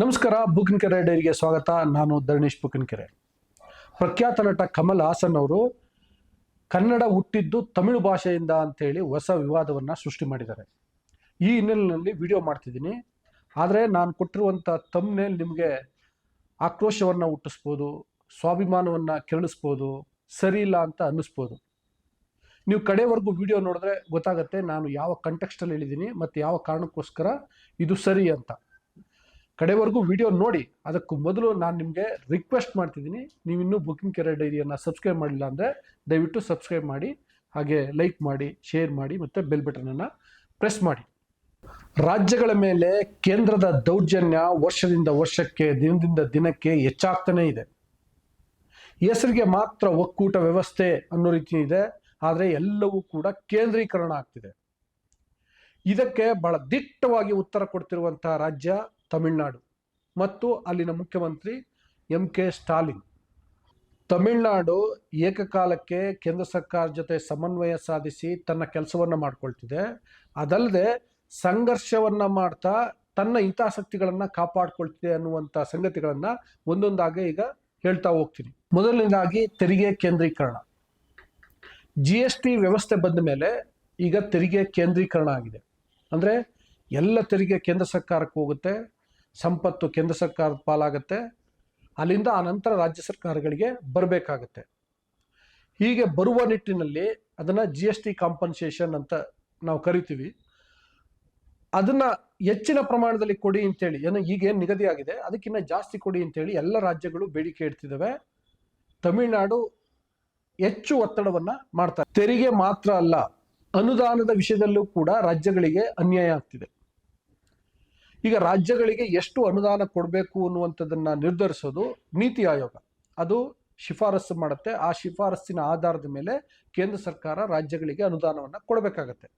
ನಮಸ್ಕಾರ ಬುಕ್ಕನಕೆರೆ ಡೈರಿಗೆ ಸ್ವಾಗತ. ನಾನು ಧರಣೇಶ್ ಬುಕಿನ್ಕೆರೆ. ಪ್ರಖ್ಯಾತ ನಟ ಕಮಲ್ ಹಾಸನ್ ಅವರು ಕನ್ನಡ ಹುಟ್ಟಿದ್ದು ತಮಿಳು ಭಾಷೆಯಿಂದ ಅಂತೇಳಿ ಹೊಸ ವಿವಾದವನ್ನು ಸೃಷ್ಟಿ ಮಾಡಿದ್ದಾರೆ. ಈ ಹಿನ್ನೆಲೆಯಲ್ಲಿ ವಿಡಿಯೋ ಮಾಡ್ತಿದ್ದೀನಿ. ಆದರೆ ನಾನು ಕೊಟ್ಟಿರುವಂಥ ತಮ್ಮನೇಲಿ ನಿಮಗೆ ಆಕ್ರೋಶವನ್ನು ಹುಟ್ಟಿಸ್ಬೋದು, ಸ್ವಾಭಿಮಾನವನ್ನು ಕೆರಳಿಸ್ಬೋದು, ಸರಿ ಇಲ್ಲ ಅಂತ ಅನ್ನಿಸ್ಬೋದು. ನೀವು ಕಡೆವರೆಗೂ ವಿಡಿಯೋ ನೋಡಿದ್ರೆ ಗೊತ್ತಾಗುತ್ತೆ ನಾನು ಯಾವ ಕಂಟೆಕ್ಸ್ಟಲ್ಲಿ ಹೇಳಿದ್ದೀನಿ, ಮತ್ತು ಯಾವ ಕಾರಣಕ್ಕೋಸ್ಕರ ಇದು ಸರಿ ಅಂತ. ಕಡೆವರೆಗೂ ವಿಡಿಯೋ ನೋಡಿ. ಅದಕ್ಕೂ ಮೊದಲು ನಾನು ನಿಮಗೆ ರಿಕ್ವೆಸ್ಟ್ ಮಾಡ್ತಿದ್ದೀನಿ. ನೀವು ಇನ್ನೂ ಬುಕಿಂಗ್ ಕೆರೆ ಡೈರಿಯನ್ನು ಸಬ್ಸ್ಕ್ರೈಬ್ ಮಾಡಿಲ್ಲ ಅಂದರೆ ದಯವಿಟ್ಟು ಸಬ್ಸ್ಕ್ರೈಬ್ ಮಾಡಿ, ಹಾಗೆ ಲೈಕ್ ಮಾಡಿ ಶೇರ್ ಮಾಡಿ, ಮತ್ತು ಬೆಲ್ ಬಟನನ್ನು ಪ್ರೆಸ್ ಮಾಡಿ. ರಾಜ್ಯಗಳ ಮೇಲೆ ಕೇಂದ್ರದ ದೌರ್ಜನ್ಯ ವರ್ಷದಿಂದ ವರ್ಷಕ್ಕೆ, ದಿನದಿಂದ ದಿನಕ್ಕೆ ಹೆಚ್ಚಾಗ್ತಾನೇ ಇದೆ. ಹೆಸರಿಗೆ ಮಾತ್ರ ಒಕ್ಕೂಟ ವ್ಯವಸ್ಥೆ ಅನ್ನೋ ರೀತಿ ಇದೆ, ಆದರೆ ಎಲ್ಲವೂ ಕೂಡ ಕೇಂದ್ರೀಕರಣ ಆಗ್ತಿದೆ. ಇದಕ್ಕೆ ಬಹಳ ದಿಟ್ಟವಾಗಿ ಉತ್ತರ ಕೊಡ್ತಿರುವಂತಹ ರಾಜ್ಯ ತಮಿಳುನಾಡು. ಮತ್ತು ಅಲ್ಲಿನ ಮುಖ್ಯಮಂತ್ರಿ ಎಂ ಕೆ ಸ್ಟಾಲಿನ್. ತಮಿಳುನಾಡು ಏಕಕಾಲಕ್ಕೆ ಕೇಂದ್ರ ಸರ್ಕಾರ ಜೊತೆ ಸಮನ್ವಯ ಸಾಧಿಸಿ ತನ್ನ ಕೆಲಸವನ್ನು ಮಾಡಿಕೊಳ್ತಿದೆ. ಅದಲ್ಲದೆ ಸಂಘರ್ಷವನ್ನು ಮಾಡ್ತಾ ತನ್ನ ಹಿತಾಸಕ್ತಿಗಳನ್ನು ಕಾಪಾಡಿಕೊಳ್ತಿದೆ ಅನ್ನುವಂಥ ಸಂಗತಿಗಳನ್ನು ಒಂದೊಂದಾಗಿ ಈಗ ಹೇಳ್ತಾ ಹೋಗ್ತೀನಿ. ಮೊದಲನೇದಾಗಿ ತೆರಿಗೆ ಕೇಂದ್ರೀಕರಣ. ಜಿ ಎಸ್ ಟಿ ವ್ಯವಸ್ಥೆ ಬಂದ ಮೇಲೆ ಈಗ ತೆರಿಗೆ ಕೇಂದ್ರೀಕರಣ ಆಗಿದೆ. ಅಂದರೆ ಎಲ್ಲ ತೆರಿಗೆ ಕೇಂದ್ರ ಸರ್ಕಾರಕ್ಕೆ ಹೋಗುತ್ತೆ. ಸಂಪತ್ತು ಕೇಂದ್ರ ಸರ್ಕಾರದ ಪಾಲಾಗುತ್ತೆ. ಅಲ್ಲಿಂದ ಆ ನಂತರ ರಾಜ್ಯ ಸರ್ಕಾರಗಳಿಗೆ ಬರಬೇಕಾಗತ್ತೆ. ಹೀಗೆ ಬರುವ ನಿಟ್ಟಿನಲ್ಲಿ ಅದನ್ನು ಜಿ ಎಸ್ ಟಿ ಕಾಂಪನ್ಸೇಷನ್ ಅಂತ ನಾವು ಕರಿತೀವಿ. ಅದನ್ನ ಹೆಚ್ಚಿನ ಪ್ರಮಾಣದಲ್ಲಿ ಕೊಡಿ ಅಂತೇಳಿ, ಏನು ಈಗೇನು ನಿಗದಿ ಆಗಿದೆ ಅದಕ್ಕಿಂತ ಜಾಸ್ತಿ ಕೊಡಿ ಅಂತೇಳಿ ಎಲ್ಲ ರಾಜ್ಯಗಳು ಬೇಡಿಕೆ ಇಡ್ತಿದ್ದಾವೆ ತಮಿಳುನಾಡು ಹೆಚ್ಚು ಒತ್ತಡವನ್ನ ಮಾಡ್ತಾರೆ ತೆರಿಗೆ ಮಾತ್ರ ಅಲ್ಲ, ಅನುದಾನದ ವಿಷಯದಲ್ಲೂ ಕೂಡ ರಾಜ್ಯಗಳಿಗೆ ಅನ್ಯಾಯ ಆಗ್ತಿದೆ. ಈಗ ರಾಜ್ಯಗಳಿಗೆ ಎಷ್ಟು ಅನುದಾನ ಕೊಡಬೇಕು ಅನ್ನುವಂಥದ್ದನ್ನ ನಿರ್ಧರಿಸೋದು ನೀತಿ ಆಯೋಗ. ಅದು ಶಿಫಾರಸು ಮಾಡುತ್ತೆ. ಆ ಶಿಫಾರಸ್ಸಿನ ಆಧಾರದ ಮೇಲೆ ಕೇಂದ್ರ ಸರ್ಕಾರ ರಾಜ್ಯಗಳಿಗೆ ಅನುದಾನವನ್ನು ಕೊಡಬೇಕಾಗತ್ತೆ.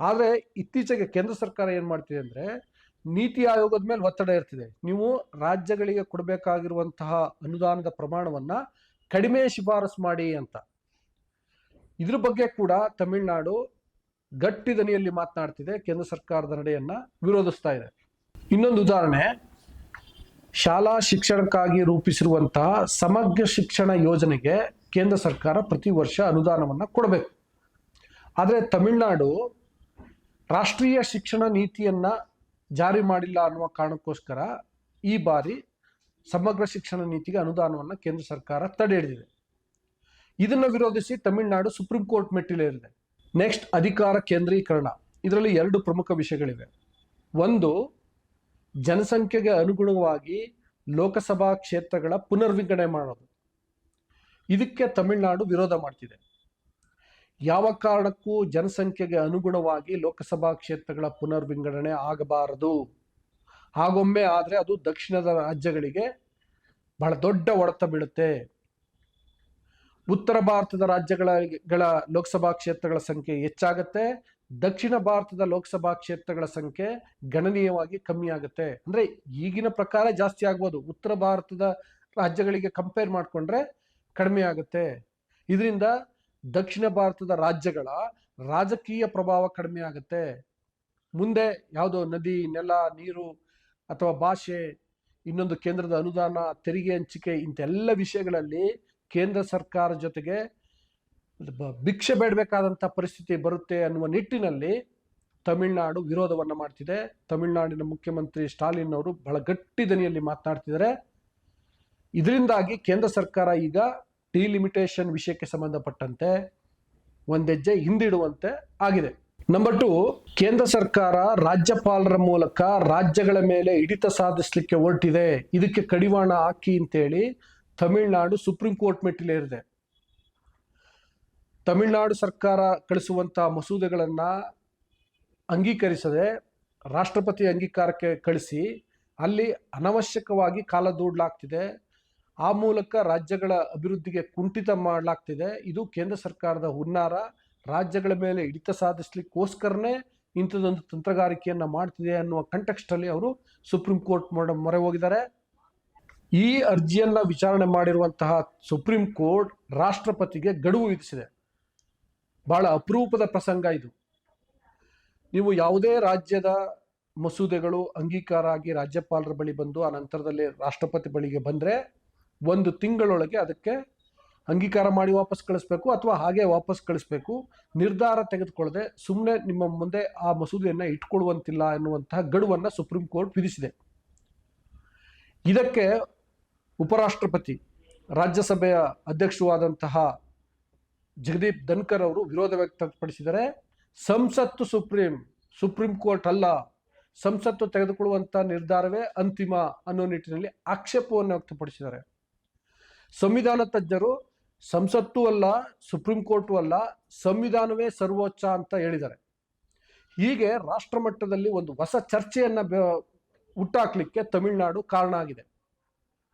ಆದರೆ ಇತ್ತೀಚೆಗೆ ಕೇಂದ್ರ ಸರ್ಕಾರ ಏನು ಮಾಡ್ತಿದೆ ಅಂದರೆ ನೀತಿ ಆಯೋಗದ ಮೇಲೆ ಒತ್ತಡ ಇರ್ತಿದೆ. ನೀವು ರಾಜ್ಯಗಳಿಗೆ ಕೊಡಬೇಕಾಗಿರುವಂತಹ ಅನುದಾನದ ಪ್ರಮಾಣವನ್ನು ಕಡಿಮೆ ಶಿಫಾರಸು ಮಾಡಿ ಅಂತ. ಇದ್ರ ಬಗ್ಗೆ ಕೂಡ ತಮಿಳುನಾಡು ಗಟ್ಟಿ ದನಿಯಲ್ಲಿ ಮಾತನಾಡ್ತಿದೆ. ಕೇಂದ್ರ ಸರ್ಕಾರದ ನಡೆಯನ್ನ ವಿರೋಧಿಸ್ತಾ ಇದೆ. ಇನ್ನೊಂದು ಉದಾಹರಣೆ. ಶಾಲಾ ಶಿಕ್ಷಣಕ್ಕಾಗಿ ರೂಪಿಸಿರುವಂತಹ ಸಮಗ್ರ ಶಿಕ್ಷಣ ಯೋಜನೆಗೆ ಕೇಂದ್ರ ಸರ್ಕಾರ ಪ್ರತಿ ವರ್ಷ ಅನುದಾನವನ್ನು ಕೊಡಬೇಕು. ಆದರೆ ತಮಿಳುನಾಡು ರಾಷ್ಟ್ರೀಯ ಶಿಕ್ಷಣ ನೀತಿಯನ್ನ ಜಾರಿ ಮಾಡಿಲ್ಲ ಅನ್ನುವ ಕಾರಣಕ್ಕೋಸ್ಕರ ಈ ಬಾರಿ ಸಮಗ್ರ ಶಿಕ್ಷಣ ನೀತಿಗೆ ಅನುದಾನವನ್ನು ಕೇಂದ್ರ ಸರ್ಕಾರ ತಡೆ ಹಿಡಿದಿದೆ. ಇದನ್ನು ವಿರೋಧಿಸಿ ತಮಿಳುನಾಡು ಸುಪ್ರೀಂ ಕೋರ್ಟ್ ಮೆಟ್ಟಿಲೇರಿದೆ. ನೆಕ್ಸ್ಟ್ ಅಧಿಕಾರ ಕೇಂದ್ರೀಕರಣ. ಇದರಲ್ಲಿ ಎರಡು ಪ್ರಮುಖ ವಿಷಯಗಳಿವೆ. ಒಂದು ಜನಸಂಖ್ಯೆಗೆ ಅನುಗುಣವಾಗಿ ಲೋಕಸಭಾ ಕ್ಷೇತ್ರಗಳ ಪುನರ್ವಿಂಗಡಣೆ ಮಾಡೋದು. ಇದಕ್ಕೆ ತಮಿಳುನಾಡು ವಿರೋಧ ಮಾಡ್ತಿದೆ. ಯಾವ ಕಾರಣಕ್ಕೂ ಜನಸಂಖ್ಯೆಗೆ ಅನುಗುಣವಾಗಿ ಲೋಕಸಭಾ ಕ್ಷೇತ್ರಗಳ ಪುನರ್ವಿಂಗಡಣೆ ಆಗಬಾರದು. ಹಾಗೊಮ್ಮೆ ಆದರೆ ಅದು ದಕ್ಷಿಣದ ರಾಜ್ಯಗಳಿಗೆ ಬಹಳ ದೊಡ್ಡ ಒಡೆತ ಬೀಳುತ್ತೆ. ಉತ್ತರ ಭಾರತದ ರಾಜ್ಯಗಳಗಳ ಲೋಕಸಭಾ ಕ್ಷೇತ್ರಗಳ ಸಂಖ್ಯೆ ಹೆಚ್ಚಾಗತ್ತೆ. ದಕ್ಷಿಣ ಭಾರತದ ಲೋಕಸಭಾ ಕ್ಷೇತ್ರಗಳ ಸಂಖ್ಯೆ ಗಣನೀಯವಾಗಿ ಕಮ್ಮಿ ಆಗುತ್ತೆ. ಅಂದ್ರೆ ಈಗಿನ ಪ್ರಕಾರ ಜಾಸ್ತಿ ಆಗ್ಬೋದು. ಉತ್ತರ ಭಾರತದ ರಾಜ್ಯಗಳಿಗೆ ಕಂಪೇರ್ ಮಾಡಿಕೊಂಡ್ರೆ ಕಡಿಮೆ ಆಗುತ್ತೆ. ಇದರಿಂದ ದಕ್ಷಿಣ ಭಾರತದ ರಾಜ್ಯಗಳ ರಾಜಕೀಯ ಪ್ರಭಾವ ಕಡಿಮೆ ಆಗುತ್ತೆ. ಮುಂದೆ ಯಾವುದೋ ನದಿ, ನೆಲ, ನೀರು ಅಥವಾ ಭಾಷೆ, ಇನ್ನೊಂದು ಕೇಂದ್ರದ ಅನುದಾನ, ತೆರಿಗೆ ಹಂಚಿಕೆ ಇಂಥೆಲ್ಲ ವಿಷಯಗಳಲ್ಲಿ ಕೇಂದ್ರ ಸರ್ಕಾರ ಜೊತೆಗೆ ಭಿಕ್ಷೆ ಬೇಡಬೇಕಾದಂಥ ಪರಿಸ್ಥಿತಿ ಬರುತ್ತೆ ಅನ್ನುವ ನಿಟ್ಟಿನಲ್ಲಿ ತಮಿಳುನಾಡು ವಿರೋಧವನ್ನು ಮಾಡ್ತಿದೆ. ತಮಿಳುನಾಡಿನ ಮುಖ್ಯಮಂತ್ರಿ ಸ್ಟಾಲಿನ್ ಅವರು ಬಹಳ ಗಟ್ಟಿ ದನಿಯಲ್ಲಿ ಮಾತನಾಡ್ತಿದ್ದಾರೆ. ಇದರಿಂದಾಗಿ ಕೇಂದ್ರ ಸರ್ಕಾರ ಈಗ ಡಿಲಿಮಿಟೇಷನ್ ವಿಷಯಕ್ಕೆ ಸಂಬಂಧಪಟ್ಟಂತೆ ಒಂದೆಜ್ಜೆ ಹಿಂದಿಡುವಂತೆ ಆಗಿದೆ. ನಂಬರ್ ಟು, ಕೇಂದ್ರ ಸರ್ಕಾರ ರಾಜ್ಯಪಾಲರ ಮೂಲಕ ರಾಜ್ಯಗಳ ಮೇಲೆ ಹಿಡಿತ ಸಾಧಿಸಲಿಕ್ಕೆ ಹೊರಟಿದೆ. ಇದಕ್ಕೆ ಕಡಿವಾಣ ಹಾಕಿ ಅಂತೇಳಿ ತಮಿಳುನಾಡು ಸುಪ್ರೀಂ ಕೋರ್ಟ್ ಮೆಟ್ಟಿಲೇರಿದೆ. ತಮಿಳುನಾಡು ಸರ್ಕಾರ ಕಳಿಸುವಂತಹ ಮಸೂದೆಗಳನ್ನು ಅಂಗೀಕರಿಸದೆ ರಾಷ್ಟ್ರಪತಿ ಅಂಗೀಕಾರಕ್ಕೆ ಕಳಿಸಿ ಅಲ್ಲಿ ಅನವಶ್ಯಕವಾಗಿ ಕಾಲ ದೂಡ್ಲಾಗ್ತಿದೆ. ಆ ಮೂಲಕ ರಾಜ್ಯಗಳ ಅಭಿವೃದ್ಧಿಗೆ ಕುಂಠಿತ ಮಾಡಲಾಗ್ತಿದೆ. ಇದು ಕೇಂದ್ರ ಸರ್ಕಾರದ ಹುನ್ನಾರ. ರಾಜ್ಯಗಳ ಮೇಲೆ ಹಿಡಿತ ಸಾಧಿಸ್ಲಿಕ್ಕೋಸ್ಕರನೇ ಇಂಥದ್ದೊಂದು ತಂತ್ರಗಾರಿಕೆಯನ್ನು ಮಾಡ್ತಿದೆ ಅನ್ನುವ ಕಂಟೆಕ್ಸ್ಟಲ್ಲಿ ಅವರು ಸುಪ್ರೀಂ ಕೋರ್ಟ್ ಮೊರೆ ಹೋಗಿದ್ದಾರೆ. ಈ ಅರ್ಜಿಯನ್ನ ವಿಚಾರಣೆ ಮಾಡಿರುವಂತಹ ಸುಪ್ರೀಂ ಕೋರ್ಟ್ ರಾಷ್ಟ್ರಪತಿಗೆ ಗಡುವು ವಿಧಿಸಿದೆ. ಬಹಳ ಅಪರೂಪದ ಪ್ರಸಂಗ ಇದು. ನೀವು ಯಾವುದೇ ರಾಜ್ಯದ ಮಸೂದೆಗಳು ಅಂಗೀಕಾರ ಆಗಿ ರಾಜ್ಯಪಾಲರ ಬಳಿ ಬಂದು, ಆ ನಂತರದಲ್ಲಿ ರಾಷ್ಟ್ರಪತಿ ಬಳಿಗೆ ಬಂದರೆ ಒಂದು ತಿಂಗಳೊಳಗೆ ಅದಕ್ಕೆ ಅಂಗೀಕಾರ ಮಾಡಿ ವಾಪಸ್ ಕಳಿಸ್ಬೇಕು ಅಥವಾ ಹಾಗೆ ವಾಪಸ್ ಕಳಿಸ್ಬೇಕು. ನಿರ್ಧಾರ ತೆಗೆದುಕೊಳ್ಳದೆ ಸುಮ್ಮನೆ ನಿಮ್ಮ ಮುಂದೆ ಆ ಮಸೂದೆಯನ್ನು ಇಟ್ಕೊಳ್ಳುವಂತಿಲ್ಲ ಎನ್ನುವಂತಹ ಗಡುವನ್ನು ಸುಪ್ರೀಂ ಕೋರ್ಟ್ ವಿಧಿಸಿದೆ. ಇದಕ್ಕೆ ಉಪರಾಷ್ಟ್ರಪತಿ, ರಾಜ್ಯಸಭೆಯ ಅಧ್ಯಕ್ಷವಾದಂತಹ ಜಗದೀಪ್ ಧನ್ಕರ್ ಅವರು ವಿರೋಧ ವ್ಯಕ್ತಪಡಿಸಿದರೆ ಸಂಸತ್ತು ಸುಪ್ರೀಂ ಸುಪ್ರೀಂ ಕೋರ್ಟ್ ಅಲ್ಲ. ಸಂಸತ್ತು ತೆಗೆದುಕೊಳ್ಳುವಂಥ ನಿರ್ಧಾರವೇ ಅಂತಿಮ ಅನ್ನೋ ನಿಟ್ಟಿನಲ್ಲಿ ಆಕ್ಷೇಪವನ್ನು ವ್ಯಕ್ತಪಡಿಸಿದ್ದಾರೆ. ಸಂವಿಧಾನ ತಜ್ಞರು ಸಂಸತ್ತು ಅಲ್ಲ, ಸುಪ್ರೀಂ ಕೋರ್ಟು ಅಲ್ಲ, ಸಂವಿಧಾನವೇ ಸರ್ವೋಚ್ಚ ಅಂತ ಹೇಳಿದ್ದಾರೆ. ಹೀಗೆ ರಾಷ್ಟ್ರ ಮಟ್ಟದಲ್ಲಿ ಒಂದು ಹೊಸ ಚರ್ಚೆಯನ್ನ ಹುಟ್ಟಾಕ್ಲಿಕ್ಕೆ ತಮಿಳುನಾಡು ಕಾರಣ ಆಗಿದೆ.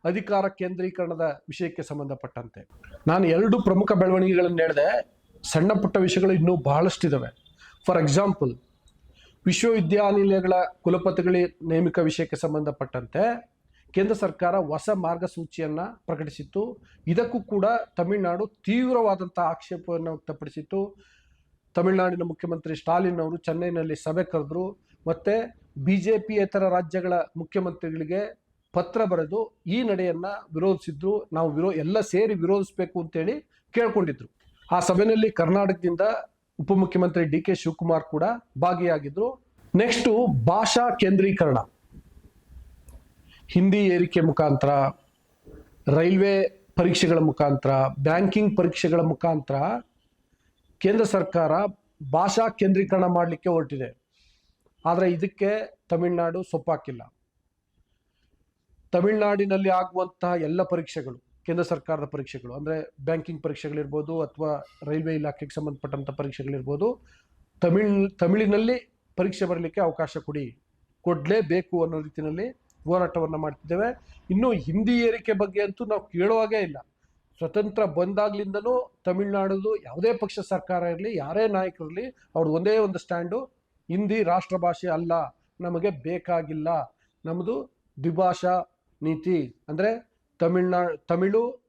ಅಧಿಕಾರ ಕೇಂದ್ರೀಕರಣದ ವಿಷಯಕ್ಕೆ ಸಂಬಂಧಪಟ್ಟಂತೆ. ನಾನು ಎರಡು ಪ್ರಮುಖ ಬೆಳವಣಿಗೆಗಳನ್ನು ಹೇಳಿದೆ, ಸಣ್ಣ ಪುಟ್ಟ ವಿಷಯಗಳು ಇನ್ನೂ ಬಹಳಷ್ಟಿದ್ದಾವೆ ಫಾರ್ ಎಕ್ಸಾಂಪಲ್ ವಿಶ್ವವಿದ್ಯಾನಿಲಯಗಳ ಕುಲಪತಿಗಳ ನೇಮಕ ವಿಷಯಕ್ಕೆ ಸಂಬಂಧಪಟ್ಟಂತೆ ಕೇಂದ್ರ ಸರ್ಕಾರ ಹೊಸ ಮಾರ್ಗಸೂಚಿಯನ್ನು ಪ್ರಕಟಿಸಿತ್ತು. ಇದಕ್ಕೂ ಕೂಡ ತಮಿಳುನಾಡು ತೀವ್ರವಾದಂಥ ಆಕ್ಷೇಪವನ್ನು ವ್ಯಕ್ತಪಡಿಸಿತ್ತು. ತಮಿಳುನಾಡಿನ ಮುಖ್ಯಮಂತ್ರಿ ಸ್ಟಾಲಿನ್ ಅವರು ಚೆನ್ನೈನಲ್ಲಿ ಸಭೆ ಕರೆದ್ರು. ಮತ್ತೆ ಬಿ ಜೆ ಪಿಯೇತರ ರಾಜ್ಯಗಳ ಮುಖ್ಯಮಂತ್ರಿಗಳಿಗೆ ಪತ್ರ ಬರೆದು ಈ ನಡೆಯನ್ನ ವಿರೋಧಿಸಿದ್ರು, ನಾವು ವಿರೋ, ಎಲ್ಲ ಸೇರಿ ವಿರೋಧಿಸಬೇಕು ಅಂತೇಳಿ ಕೇಳ್ಕೊಂಡಿದ್ರು. ಆ ಸಭೆಯಲ್ಲಿ ಕರ್ನಾಟಕದಿಂದ ಉಪಮುಖ್ಯಮಂತ್ರಿ ಡಿ ಕೆ ಶಿವಕುಮಾರ್ ಕೂಡ ಭಾಗಿಯಾಗಿದ್ರು. ನೆಕ್ಸ್ಟು ಭಾಷಾ ಕೇಂದ್ರೀಕರಣ. ಹಿಂದಿ ಏರಿಕೆ ಮುಖಾಂತರ, ರೈಲ್ವೆ ಪರೀಕ್ಷೆಗಳ ಮುಖಾಂತರ, ಬ್ಯಾಂಕಿಂಗ್ ಪರೀಕ್ಷೆಗಳ ಮುಖಾಂತರ ಕೇಂದ್ರ ಸರ್ಕಾರ ಭಾಷಾ ಕೇಂದ್ರೀಕರಣ ಮಾಡಲಿಕ್ಕೆ ಹೊರಟಿದೆ. ಆದರೆ ಇದಕ್ಕೆ ತಮಿಳುನಾಡು ಸೊಪ್ಪಾಕಿಲ್ಲ. ತಮಿಳುನಾಡಿನಲ್ಲಿ ಆಗುವಂತಹ ಎಲ್ಲ ಪರೀಕ್ಷೆಗಳು, ಕೇಂದ್ರ ಸರ್ಕಾರದ ಪರೀಕ್ಷೆಗಳು, ಅಂದರೆ ಬ್ಯಾಂಕಿಂಗ್ ಪರೀಕ್ಷೆಗಳಿರ್ಬೋದು ಅಥವಾ ರೈಲ್ವೆ ಇಲಾಖೆಗೆ ಸಂಬಂಧಪಟ್ಟಂಥ ಪರೀಕ್ಷೆಗಳಿರ್ಬೋದು, ತಮಿಳ್, ತಮಿಳಿನಲ್ಲಿ ಪರೀಕ್ಷೆ ಬರಲಿಕ್ಕೆ ಅವಕಾಶ ಕೊಡಿ, ಕೊಡಲೇಬೇಕು ಅನ್ನೋ ರೀತಿಯಲ್ಲಿ ಹೋರಾಟವನ್ನು ಮಾಡ್ತಿದ್ದೇವೆ. ಇನ್ನು ಹಿಂದಿ ಏರಿಕೆ ಬಗ್ಗೆ ಅಂತೂ ನಾವು ಕೇಳುವಾಗೇ ಇಲ್ಲ. ಸ್ವತಂತ್ರ ಬಂದಾಗ್ಲಿಂದನೂ ತಮಿಳ್ನಾಡುದು ಯಾವುದೇ ಪಕ್ಷ ಸರ್ಕಾರ ಇರಲಿ, ಯಾರೇ ನಾಯಕರಿರಲಿ ಅವ್ರದ್ದು ಒಂದೇ ಒಂದು ಸ್ಟ್ಯಾಂಡು, ಹಿಂದಿ ರಾಷ್ಟ್ರ ಭಾಷೆ ಅಲ್ಲ, ನಮಗೆ ಬೇಕಾಗಿಲ್ಲ. ನಮ್ಮದು ದ್ವಿಭಾಷಾ ನೀತಿ ಅಂದರೆ ತಮಿಳ್ನಾ, ತಮಿಳು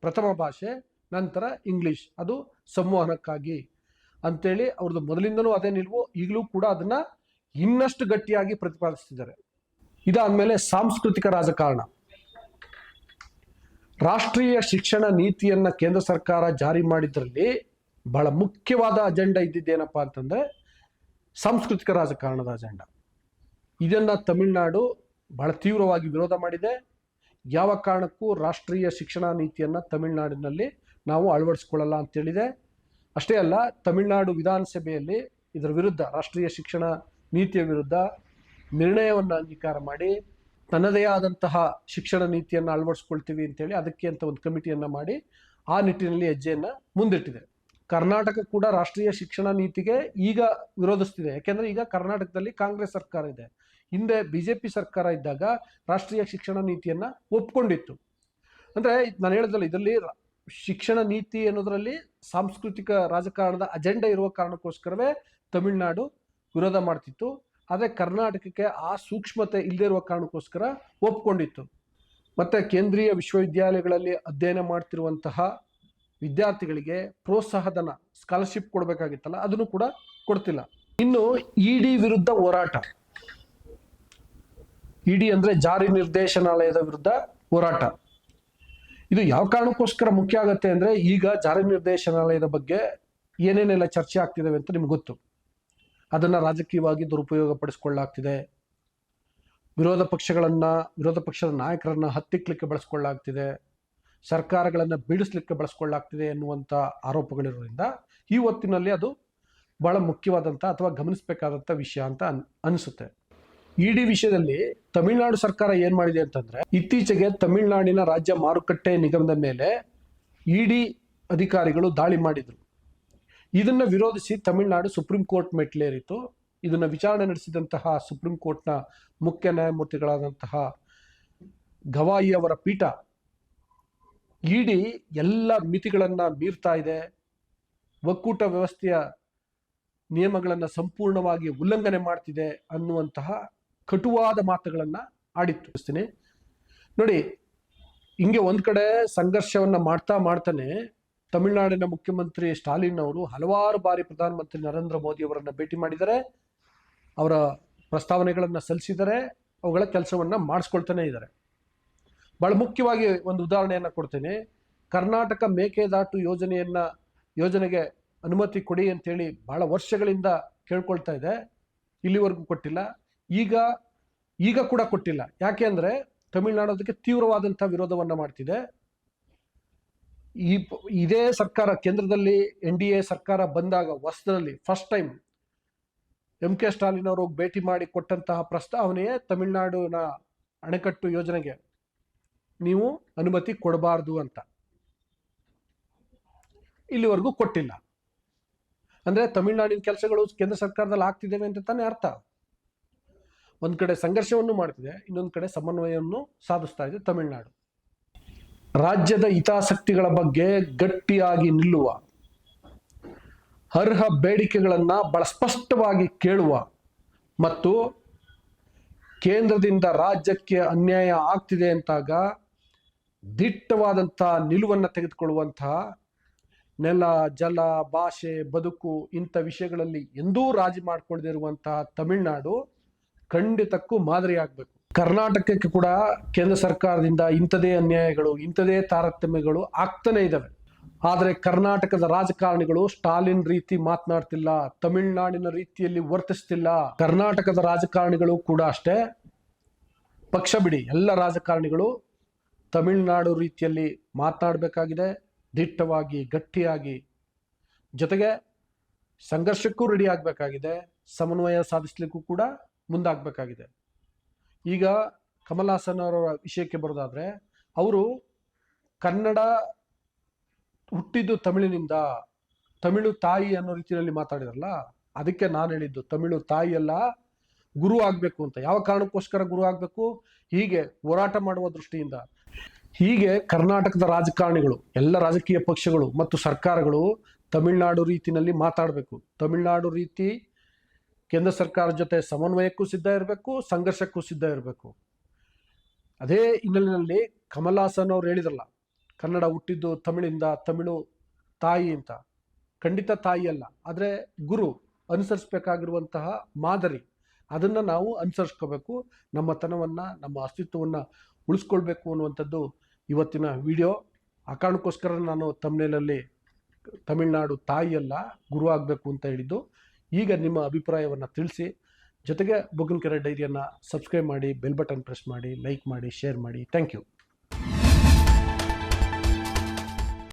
ಪ್ರಥಮ ಭಾಷೆ, ನಂತರ ಇಂಗ್ಲಿಷ್. ಅದು ಸಂವಹನಕ್ಕಾಗಿ. ಅಂತೇಳಿ ಅವ್ರದ್ದು ಮೊದಲಿಂದನೂ ಅದೇ ನಿಲುವು, ಈಗಲೂ ಕೂಡ ಅದನ್ನ ಇನ್ನಷ್ಟು ಗಟ್ಟಿಯಾಗಿ ಪ್ರತಿಪಾದಿಸ್ತಿದ್ದಾರೆ. ಇದಾದ್ಮೇಲೆ ಸಾಂಸ್ಕೃತಿಕ ರಾಜಕಾರಣ. ರಾಷ್ಟ್ರೀಯ ಶಿಕ್ಷಣ ನೀತಿಯನ್ನ ಕೇಂದ್ರ ಸರ್ಕಾರ ಜಾರಿ ಮಾಡಿದ್ರಲ್ಲಿ ಬಹಳ ಮುಖ್ಯವಾದ ಅಜೆಂಡಾ ಇದ್ದಿದ್ದೇನಪ್ಪ ಅಂತಂದ್ರೆ ಸಾಂಸ್ಕೃತಿಕ ರಾಜಕಾರಣದ ಅಜೆಂಡಾ. ಇದನ್ನ ತಮಿಳುನಾಡು ಬಹಳ ತೀವ್ರವಾಗಿ ವಿರೋಧ ಮಾಡಿದೆ. ಯಾವ ಕಾರಣಕ್ಕೂ ರಾಷ್ಟ್ರೀಯ ಶಿಕ್ಷಣ ನೀತಿಯನ್ನು ತಮಿಳುನಾಡಿನಲ್ಲಿ ನಾವು ಅಳವಡಿಸ್ಕೊಳ್ಳಲ್ಲ ಅಂತೇಳಿದೆ ಅಷ್ಟೇ ಅಲ್ಲ, ತಮಿಳುನಾಡು ವಿಧಾನಸಭೆಯಲ್ಲಿ ಇದರ ವಿರುದ್ಧ, ರಾಷ್ಟ್ರೀಯ ಶಿಕ್ಷಣ ನೀತಿಯ ವಿರುದ್ಧ ನಿರ್ಣಯವನ್ನು ಅಂಗೀಕಾರ ಮಾಡಿ, ತನ್ನದೇ ಆದಂತಹ ಶಿಕ್ಷಣ ನೀತಿಯನ್ನು ಅಳವಡಿಸ್ಕೊಳ್ತೀವಿ ಅಂತೇಳಿ ಅದಕ್ಕೆ ಅಂತ ಒಂದು ಕಮಿಟಿಯನ್ನು ಮಾಡಿ ಆ ನಿಟ್ಟಿನಲ್ಲಿ ಹೆಜ್ಜೆಯನ್ನು ಮುಂದಿಟ್ಟಿದೆ. ಕರ್ನಾಟಕ ಕೂಡ ರಾಷ್ಟ್ರೀಯ ಶಿಕ್ಷಣ ನೀತಿಗೆ ಈಗ ವಿರೋಧಿಸ್ತಿದೆ. ಯಾಕೆಂದರೆ ಈಗ ಕರ್ನಾಟಕದಲ್ಲಿ ಕಾಂಗ್ರೆಸ್ ಸರ್ಕಾರ ಇದೆ. ಹಿಂದೆ ಬಿ ಜೆ ಪಿ ಸರ್ಕಾರ ಇದ್ದಾಗ ರಾಷ್ಟ್ರೀಯ ಶಿಕ್ಷಣ ನೀತಿಯನ್ನ ಒಪ್ಕೊಂಡಿತ್ತು. ಅಂದ್ರೆ ನಾನು ಹೇಳಿದಲ್ಲ ಇದರಲ್ಲಿ ಶಿಕ್ಷಣ ನೀತಿ ಅನ್ನೋದರಲ್ಲಿ ಸಾಂಸ್ಕೃತಿಕ ರಾಜಕಾರಣದ ಅಜೆಂಡಾ ಇರುವ ಕಾರಣಕ್ಕೋಸ್ಕರವೇ ತಮಿಳುನಾಡು ವಿರೋಧ ಮಾಡ್ತಿತ್ತು. ಆದರೆ ಕರ್ನಾಟಕಕ್ಕೆ ಆ ಸೂಕ್ಷ್ಮತೆ ಇಲ್ಲದೇ ಇರುವ ಕಾರಣಕ್ಕೋಸ್ಕರ ಒಪ್ಕೊಂಡಿತ್ತು. ಮತ್ತೆ ಕೇಂದ್ರೀಯ ವಿಶ್ವವಿದ್ಯಾಲಯಗಳಲ್ಲಿ ಅಧ್ಯಯನ ಮಾಡ್ತಿರುವಂತಹ ವಿದ್ಯಾರ್ಥಿಗಳಿಗೆ ಪ್ರೋತ್ಸಾಹಧನ ಸ್ಕಾಲರ್ಶಿಪ್ ಕೊಡಬೇಕಾಗಿತ್ತಲ್ಲ, ಅದನ್ನು ಕೂಡ ಕೊಡ್ತಿಲ್ಲ. ಇನ್ನು ಇಡಿ ವಿರುದ್ಧ ಹೋರಾಟ. ಇಡಿ ಅಂದ್ರೆ ಜಾರಿ ನಿರ್ದೇಶನಾಲಯದ ವಿರುದ್ಧ ಹೋರಾಟ. ಇದು ಯಾವ ಕಾರಣಕ್ಕೋಸ್ಕರ ಮುಖ್ಯ ಆಗತ್ತೆ ಅಂದ್ರೆ ಈಗ ಜಾರಿ ನಿರ್ದೇಶನಾಲಯದ ಬಗ್ಗೆ ಏನೇನೆಲ್ಲ ಚರ್ಚೆ ಆಗ್ತಿದಾವೆ ಅಂತ ನಿಮ್ಗೆ ಗೊತ್ತು. ಅದನ್ನ ರಾಜಕೀಯವಾಗಿ ದುರುಪಯೋಗ ಪಡಿಸ್ಕೊಳ್ಳಾಗ್ತಿದೆ. ವಿರೋಧ ಪಕ್ಷಗಳನ್ನ, ವಿರೋಧ ಪಕ್ಷದ ನಾಯಕರನ್ನ ಹತ್ತಿಕ್ಲಿಕ್ಕೆ ಬಳಸ್ಕೊಳ್ಳಾಗ್ತಿದೆ. ಸರ್ಕಾರಗಳನ್ನ ಬೀಳಿಸ್ಲಿಕ್ಕೆ ಬಳಸ್ಕೊಳ್ಳಾಗ್ತಿದೆ ಎನ್ನುವಂಥ ಆರೋಪಗಳಿರೋದ್ರಿಂದ ಈ ಹೊತ್ತಿನಲ್ಲಿ ಅದು ಬಹಳ ಮುಖ್ಯವಾದಂತ ಅಥವಾ ಗಮನಿಸಬೇಕಾದಂತ ವಿಷಯ ಅಂತ ಅನ್, ಅನಿಸುತ್ತೆ. ಇಡಿ ವಿಷಯದಲ್ಲಿ ತಮಿಳುನಾಡು ಸರ್ಕಾರ ಏನ್ ಮಾಡಿದೆ ಅಂತಂದ್ರೆ, ಇತ್ತೀಚೆಗೆ ತಮಿಳುನಾಡಿನ ರಾಜ್ಯ ಮಾರುಕಟ್ಟೆ ನಿಗಮದ ಮೇಲೆ ಇಡಿ ಅಧಿಕಾರಿಗಳು ದಾಳಿ ಮಾಡಿದ್ರು. ಇದನ್ನ ವಿರೋಧಿಸಿ ತಮಿಳುನಾಡು ಸುಪ್ರೀಂ ಕೋರ್ಟ್ ಮೆಟ್ಲೇರಿತು ಇದನ್ನ ವಿಚಾರಣೆ ನಡೆಸಿದಂತಹ ಸುಪ್ರೀಂ ಕೋರ್ಟ್ನ ಮುಖ್ಯ ನ್ಯಾಯಮೂರ್ತಿಗಳಾದಂತಹ ಗವಾಯಿ ಅವರ ಪೀಠ ಇಡಿ ಎಲ್ಲ ಮಿತಿಗಳನ್ನ ಮೀರ್ತಾ ಇದೆ. ಒಕ್ಕೂಟ ವ್ಯವಸ್ಥೆಯ ನಿಯಮಗಳನ್ನು ಸಂಪೂರ್ಣವಾಗಿ ಉಲ್ಲಂಘನೆ ಮಾಡ್ತಿದೆ ಅನ್ನುವಂತಹ ಕಟುವಾದ ಮಾತುಗಳನ್ನ ಆಡಿತ್ತು ನೋಡಿ, ಹಿಂಗೆ ಒಂದು ಕಡೆ ಸಂಘರ್ಷವನ್ನ ಮಾಡ್ತಾ ಮಾಡ್ತಾನೆ ತಮಿಳುನಾಡಿನ ಮುಖ್ಯಮಂತ್ರಿ ಸ್ಟಾಲಿನ್ ಅವರು ಹಲವಾರು ಬಾರಿ ಪ್ರಧಾನಮಂತ್ರಿ ನರೇಂದ್ರ ಮೋದಿ ಅವರನ್ನು ಭೇಟಿ ಮಾಡಿದ್ದಾರೆ ಅವರ ಪ್ರಸ್ತಾವನೆಗಳನ್ನು ಸಲ್ಲಿಸಿದರೆ, ಅವುಗಳ ಕೆಲಸವನ್ನು ಮಾಡಿಸ್ಕೊಳ್ತಾನೆ ಇದ್ದಾರೆ. ಬಹಳ ಮುಖ್ಯವಾಗಿ ಒಂದು ಉದಾಹರಣೆಯನ್ನು ಕೊಡ್ತೇನೆ. ಕರ್ನಾಟಕ ಮೇಕೆದಾಟು ಯೋಜನೆಯನ್ನು, ಯೋಜನೆಗೆ ಅನುಮತಿ ಕೊಡಿ ಅಂತೇಳಿ ಭಾಳ ವರ್ಷಗಳಿಂದ ಕೇಳ್ಕೊಳ್ತಾ ಇದೆ. ಇಲ್ಲಿವರೆಗೂ ಕೊಟ್ಟಿಲ್ಲ. ಈಗ ಈಗ ಕೂಡ ಕೊಟ್ಟಿಲ್ಲ. ಯಾಕೆ ಅಂದರೆ ತಮಿಳುನಾಡು ಅದಕ್ಕೆ ತೀವ್ರವಾದಂಥ ವಿರೋಧವನ್ನು ಮಾಡ್ತಿದೆ. ಈ ಇದೇ ಸರ್ಕಾರ, ಕೇಂದ್ರದಲ್ಲಿ ಎನ್ ಡಿ ಎ ಸರ್ಕಾರ ಬಂದಾಗ ಹೊಸದಲ್ಲಿ first time M K Stalin ಅವರು ಭೇಟಿ ಮಾಡಿ ಕೊಟ್ಟಂತಹ ಪ್ರಸ್ತಾವನೆಯೇ ತಮಿಳುನಾಡಿನ ಅಣೆಕಟ್ಟು ಯೋಜನೆಗೆ. ನೀವು ಅನುಮತಿ ಕೊಡಬಾರ್ದು ಅಂತ. ಇಲ್ಲಿವರೆಗೂ ಕೊಟ್ಟಿಲ್ಲ. ಅಂದ್ರೆ ತಮಿಳುನಾಡಿನ ಕೆಲಸಗಳು ಕೇಂದ್ರ ಸರ್ಕಾರದಲ್ಲಿ ಆಗ್ತಿದ್ದೇವೆ ಅಂತ ತಾನೇ ಅರ್ಥ. ಒಂದ್ ಕಡೆ ಸಂಘರ್ಷವನ್ನು ಮಾಡ್ತಿದೆ, ಇನ್ನೊಂದು ಕಡೆ ಸಮನ್ವಯವನ್ನು ಸಾಧಿಸ್ತಾ ಇದೆ ತಮಿಳುನಾಡು. ರಾಜ್ಯದ ಹಿತಾಸಕ್ತಿಗಳ ಬಗ್ಗೆ ಗಟ್ಟಿಯಾಗಿ ನಿಲ್ಲುವ, ಅರ್ಹ ಬೇಡಿಕೆಗಳನ್ನು ಬಹಳ ಸ್ಪಷ್ಟವಾಗಿ ಕೇಳುವ ಮತ್ತು ಕೇಂದ್ರದಿಂದ ರಾಜ್ಯಕ್ಕೆ ಅನ್ಯಾಯ ಆಗ್ತಿದೆ ಅಂತಾಗ ದಿಟ್ಟವಾದಂಥ ನಿಲುವನ್ನು ತೆಗೆದುಕೊಳ್ಳುವಂತಹ ನೆಲ, ಜಲ, ಭಾಷೆ, ಬದುಕು ಇಂಥ ವಿಷಯಗಳಲ್ಲಿ ಎಂದೂ ರಾಜಿ ಮಾಡಿಕೊಳ್ಳದಿರುವಂತಹ ತಮಿಳುನಾಡು ಖಂಡಿತಕ್ಕೂ ಮಾದರಿಯಾಗಬೇಕು ಕರ್ನಾಟಕಕ್ಕೆ ಕೂಡ ಕೇಂದ್ರ ಸರ್ಕಾರದಿಂದ ಇಂಥದೇ ಅನ್ಯಾಯಗಳು, ಇಂಥದೇ ತಾರತಮ್ಯಗಳು ಆಗ್ತಾನೆ ಇದ್ದಾವೆ ಆದರೆ ಕರ್ನಾಟಕದ ರಾಜಕಾರಣಿಗಳು ಸ್ಟಾಲಿನ್ ರೀತಿ ಮಾತನಾಡ್ತಿಲ್ಲ, ತಮಿಳುನಾಡಿನ ರೀತಿಯಲ್ಲಿ ವರ್ತಿಸ್ತಿಲ್ಲ. ಕರ್ನಾಟಕದ ರಾಜಕಾರಣಿಗಳು ಕೂಡ ಅಷ್ಟೇ. ಪಕ್ಷ ಬಿಡಿ, ಎಲ್ಲ ರಾಜಕಾರಣಿಗಳು ತಮಿಳುನಾಡು ರೀತಿಯಲ್ಲಿ ಮಾತನಾಡಬೇಕಾಗಿದೆ. ದಿಟ್ಟವಾಗಿ, ಗಟ್ಟಿಯಾಗಿ. ಜೊತೆಗೆ ಸಂಘರ್ಷಕ್ಕೂ ರೆಡಿ ಆಗಬೇಕಾಗಿದೆ. ಸಮನ್ವಯ ಸಾಧಿಸ್ಲಿಕ್ಕೂ ಕೂಡ ಮುಂದಾಗಬೇಕಾಗಿದೆ. ಈಗ ಕಮಲ್ ಹಾಸನ್ ಅವರ ವಿಷಯಕ್ಕೆ ಬರೋದಾದ್ರೆ, ಅವರು ಕನ್ನಡ ಹುಟ್ಟಿದ್ದು ತಮಿಳಿನಿಂದ, ತಮಿಳು ತಾಯಿ ಅನ್ನೋ ರೀತಿಯಲ್ಲಿ ಮಾತಾಡಿದ್ರಲ್ಲ, ಅದಕ್ಕೆ ನಾನು ಹೇಳಿದ್ದು ತಮಿಳು ತಾಯಿ ಅಲ್ಲ, ಗುರು ಆಗಬೇಕು ಅಂತ. ಯಾವ ಕಾರಣಕ್ಕೋಸ್ಕರ ಗುರು ಆಗಬೇಕು? ಹೀಗೆ ಹೋರಾಟ ಮಾಡುವ ದೃಷ್ಟಿಯಿಂದ. ಹೀಗೆ ಕರ್ನಾಟಕದ ರಾಜಕಾರಣಿಗಳು, ಎಲ್ಲ ರಾಜಕೀಯ ಪಕ್ಷಗಳು ಮತ್ತು ಸರ್ಕಾರಗಳು ತಮಿಳುನಾಡು ರೀತಿನಲ್ಲಿ ಮಾತಾಡಬೇಕು. ತಮಿಳುನಾಡು ರೀತಿ ಕೇಂದ್ರ ಸರ್ಕಾರ ಜೊತೆ ಸಮನ್ವಯಕ್ಕೂ ಸಿದ್ಧ ಇರಬೇಕು, ಸಂಘರ್ಷಕ್ಕೂ ಸಿದ್ಧ ಇರಬೇಕು. ಅದೇ ಹಿನ್ನೆಲೆಯಲ್ಲಿ ಕಮಲ್ ಹಾಸನ್ ಅವ್ರು ಹೇಳಿದ್ರಲ್ಲ, ಕನ್ನಡ ಹುಟ್ಟಿದ್ದು ತಮಿಳಿಂದ ತಮಿಳು ತಾಯಿ ಅಂತ. ಖಂಡಿತ ತಾಯಿ ಅಲ್ಲ, ಆದರೆ ಗುರು ಅನುಸರಿಸಬೇಕಾಗಿರುವಂತಹ ಮಾದರಿ. ಅದನ್ನು ನಾವು ಅನುಸರಿಸ್ಕೋಬೇಕು ನಮ್ಮ ತನವನ್ನು ನಮ್ಮ ಅಸ್ತಿತ್ವವನ್ನು ಉಳಿಸ್ಕೊಳ್ಬೇಕು ಅನ್ನುವಂಥದ್ದು ಇವತ್ತಿನ ವಿಡಿಯೋ. ಆ ಕಾರಣಕ್ಕೋಸ್ಕರ ನಾನು ತಮಿಳಿನಲ್ಲಿ ತಮಿಳುನಾಡು ತಾಯಿಯಲ್ಲ ಗುರು ಆಗಬೇಕು ಅಂತ ಹೇಳಿದ್ದು. ಈಗ ನಿಮ್ಮ ಅಭಿಪ್ರಾಯವನ್ನು ತಿಳಿಸಿ. ಜೊತೆಗೆ ಬುಗನ್ಕೆರೆ ಡೈರಿಯನ್ನು ಸಬ್ಸ್ಕ್ರೈಬ್ ಮಾಡಿ, ಬೆಲ್ ಬಟನ್ ಪ್ರೆಸ್ ಮಾಡಿ, ಲೈಕ್ ಮಾಡಿ, ಶೇರ್ ಮಾಡಿ. Thank you.